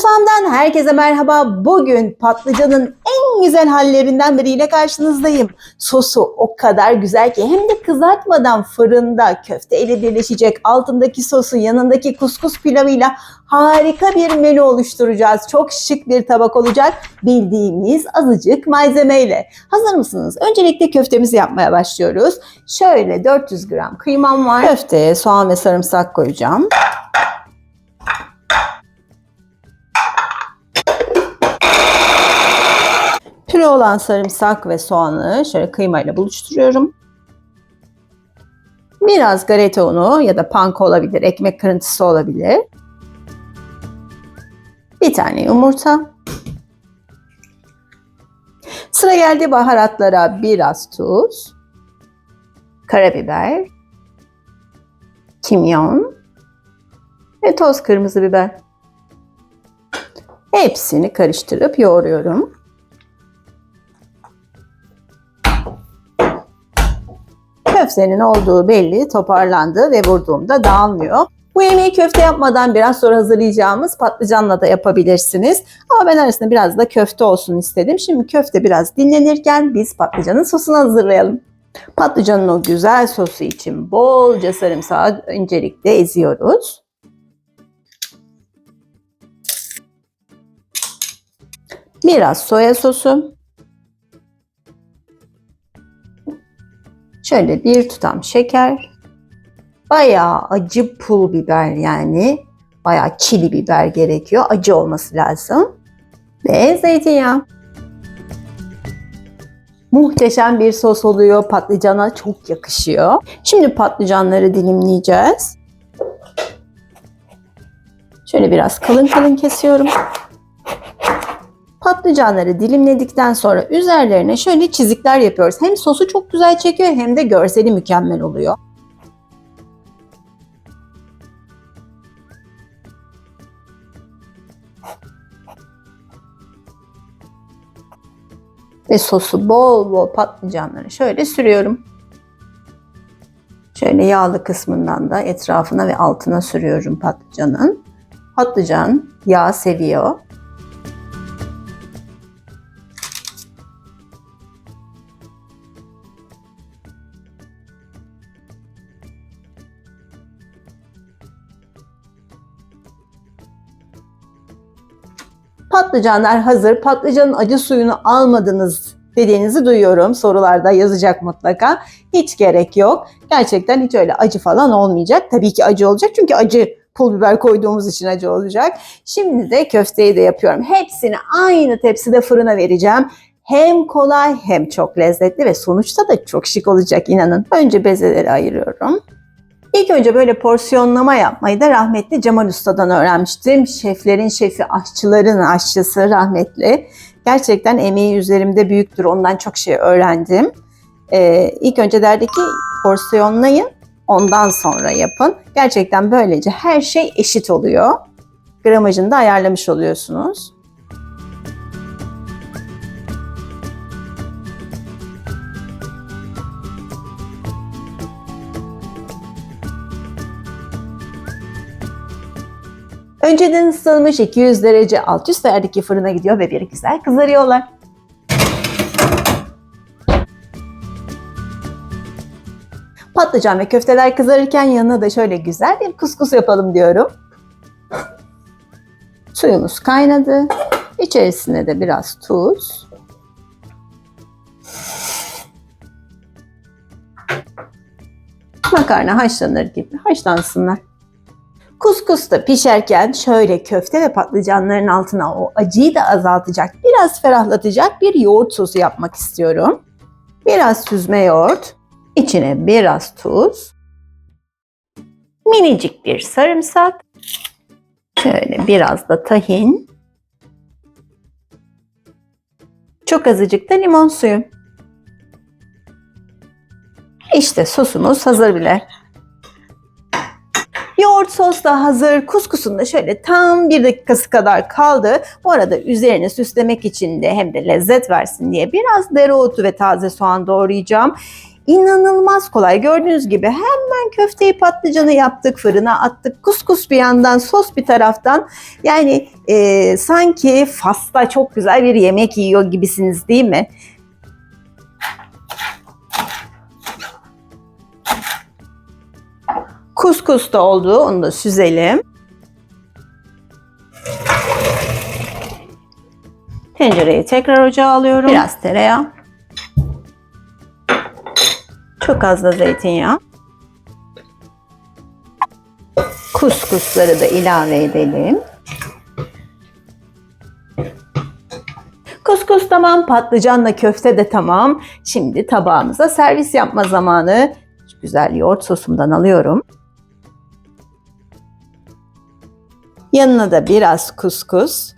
Mutfağımdan herkese merhaba. Bugün patlıcanın en güzel hallerinden biriyle karşınızdayım. Sosu o kadar güzel ki hem de kızartmadan fırında köfte ile birleşecek altındaki sosu yanındaki kuskus pilavıyla harika bir menü oluşturacağız. Çok şık bir tabak olacak bildiğimiz azıcık malzemeyle. Hazır mısınız? Öncelikle köftemizi yapmaya başlıyoruz. Şöyle 400 gram kıymam var. Köfteye soğan ve sarımsak koyacağım. Püre olan sarımsak ve soğanı şöyle kıymayla buluşturuyorum. Biraz galeta unu ya da panko olabilir, ekmek kırıntısı olabilir. Bir tane yumurta. Sıra geldi baharatlara biraz tuz, karabiber, kimyon ve toz kırmızı biber. Hepsini karıştırıp yoğuruyorum. Köftenin olduğu belli, toparlandı ve vurduğumda dağılmıyor. Bu yemeği köfte yapmadan biraz sonra hazırlayacağımız patlıcanla da yapabilirsiniz. Ama ben arasında biraz da köfte olsun istedim. Şimdi köfte biraz dinlenirken biz patlıcanın sosunu hazırlayalım. Patlıcanın o güzel sosu için bolca sarımsağı öncelikle eziyoruz. Biraz soya sosu. Şöyle bir tutam şeker. Bayağı acı pul biber yani. Bayağı çili biber gerekiyor. Acı olması lazım. Ve zeytinyağı. Muhteşem bir sos oluyor. Patlıcana çok yakışıyor. Şimdi patlıcanları dilimleyeceğiz. Şöyle biraz kalın kalın kesiyorum. Patlıcanları dilimledikten sonra üzerlerine şöyle çizikler yapıyoruz. Hem sosu çok güzel çekiyor hem de görseli mükemmel oluyor. Ve sosu bol bol patlıcanları şöyle sürüyorum. Şöyle yağlı kısmından da etrafına ve altına sürüyorum patlıcanın. Patlıcan yağ seviyor. Patlıcanlar hazır. Patlıcanın acı suyunu almadınız dediğinizi duyuyorum. Sorularda yazacak mutlaka. Hiç gerek yok. Gerçekten hiç öyle acı falan olmayacak. Tabii ki acı olacak çünkü acı pul biber koyduğumuz için acı olacak. Şimdi de köfteyi de yapıyorum. Hepsini aynı tepside fırına vereceğim. Hem kolay hem çok lezzetli ve sonuçta da çok şık olacak inanın. Önce bezeleri ayırıyorum. İlk önce böyle porsiyonlama yapmayı da rahmetli Cemal Usta'dan öğrenmiştim. Şeflerin şefi, aşçıların aşçısı rahmetli. Gerçekten emeği üzerimde büyüktür. Ondan çok şey öğrendim. Ee, ilk önce derdi ki porsiyonlayın, ondan sonra yapın. Gerçekten böylece her şey eşit oluyor. Gramajını da ayarlamış oluyorsunuz. Önceden ısıtılmış 200 derece alt üst ayardaki fırına gidiyor ve bir güzel kızarıyorlar. Patlıcan ve köfteler kızarırken yanına da şöyle güzel bir kuskus yapalım diyorum. Suyumuz kaynadı. İçerisine de biraz tuz. Makarna haşlanır gibi haşlansınlar. Kuskus da pişerken şöyle köfte ve patlıcanların altına o acıyı da azaltacak, biraz ferahlatacak bir yoğurt sosu yapmak istiyorum. Biraz süzme yoğurt, içine biraz tuz, minicik bir sarımsak, şöyle biraz da tahin, çok azıcık da limon suyu. İşte sosumuz hazır bile. Yoğurt sos da hazır. Kuskusun da şöyle tam bir dakikası kadar kaldı. Bu arada üzerine süslemek için de hem de lezzet versin diye biraz dereotu ve taze soğan doğrayacağım. inanılmaz kolay. Gördüğünüz gibi hemen köfteyi patlıcanı yaptık, fırına attık. Kuskus bir yandan, sos bir taraftan. Yani e, sanki Fas'ta çok güzel bir yemek yiyor gibisiniz değil mi? Kuskus da oldu. Onu da süzelim. Tencereyi tekrar ocağa alıyorum. Biraz tereyağı. Çok az da zeytinyağı. Kuskusları da ilave edelim. Kuskus tamam, patlıcanla köfte de tamam. Şimdi tabağımıza servis yapma zamanı. Güzel yoğurt sosumdan alıyorum. Yanına da biraz kuskus.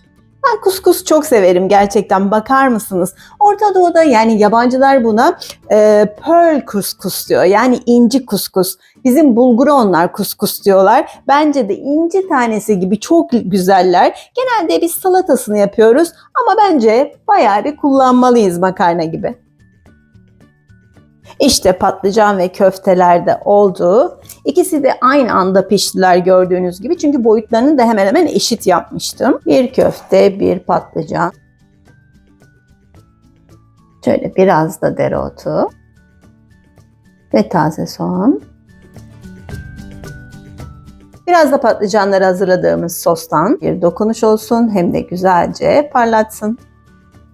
Ben kuskus çok severim gerçekten. Bakar mısınız? Orta Doğu'da yani yabancılar buna e, pearl kuskus diyor. Yani inci kuskus. Bizim bulgura onlar kuskus diyorlar. Bence de inci tanesi gibi çok güzeller. Genelde biz salatasını yapıyoruz ama bence bayağı bir kullanmalıyız makarna gibi. İşte patlıcan ve köfteler de oldu. İkisi de aynı anda piştiler gördüğünüz gibi. Çünkü boyutlarını da hemen hemen eşit yapmıştım. Bir köfte, bir patlıcan. Şöyle biraz da dereotu. Ve taze soğan. Biraz da patlıcanları hazırladığımız sostan bir dokunuş olsun hem de güzelce parlatsın.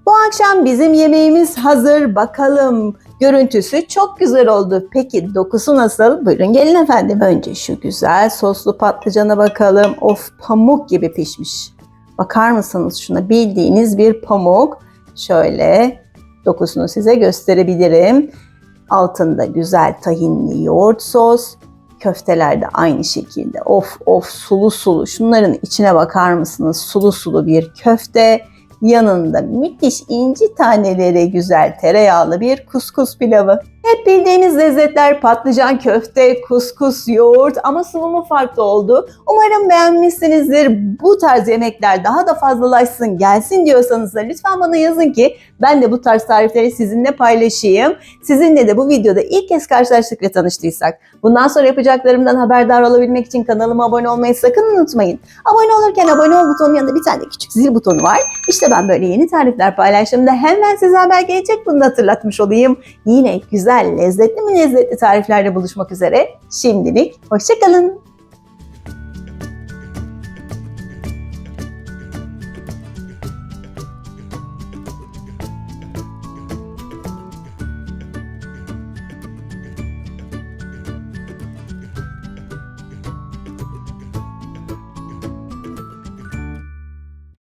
Bu akşam bizim yemeğimiz hazır. Bakalım görüntüsü çok güzel oldu. Peki dokusu nasıl? Buyurun gelin efendim. Önce şu güzel soslu patlıcana bakalım. Of pamuk gibi pişmiş. Bakar mısınız şuna? Bildiğiniz bir pamuk. Şöyle dokusunu size gösterebilirim. Altında güzel tahinli yoğurt sos. Köfteler de aynı şekilde. Of of sulu sulu. Şunların içine bakar mısınız? Sulu sulu bir köfte. Yanında müthiş inci taneleri güzel tereyağlı bir kuskus pilavı. Hep bildiğimiz lezzetler patlıcan, köfte, kuskus, yoğurt ama sunumu farklı oldu. Umarım beğenmişsinizdir. Bu tarz yemekler daha da fazlalaşsın, gelsin diyorsanız da lütfen bana yazın ki ben de bu tarz tarifleri sizinle paylaşayım. Sizinle de bu videoda ilk kez karşılaştık ve tanıştıysak. Bundan sonra yapacaklarımdan haberdar olabilmek için kanalıma abone olmayı sakın unutmayın. Abone olurken abone ol butonun yanında bir tane küçük zil butonu var. İşte ben böyle yeni tarifler paylaştığımda hemen size haber gelecek bunu da hatırlatmış olayım. Yine güzel, lezzetli mi lezzetli tariflerle buluşmak üzere. Şimdilik hoşçakalın.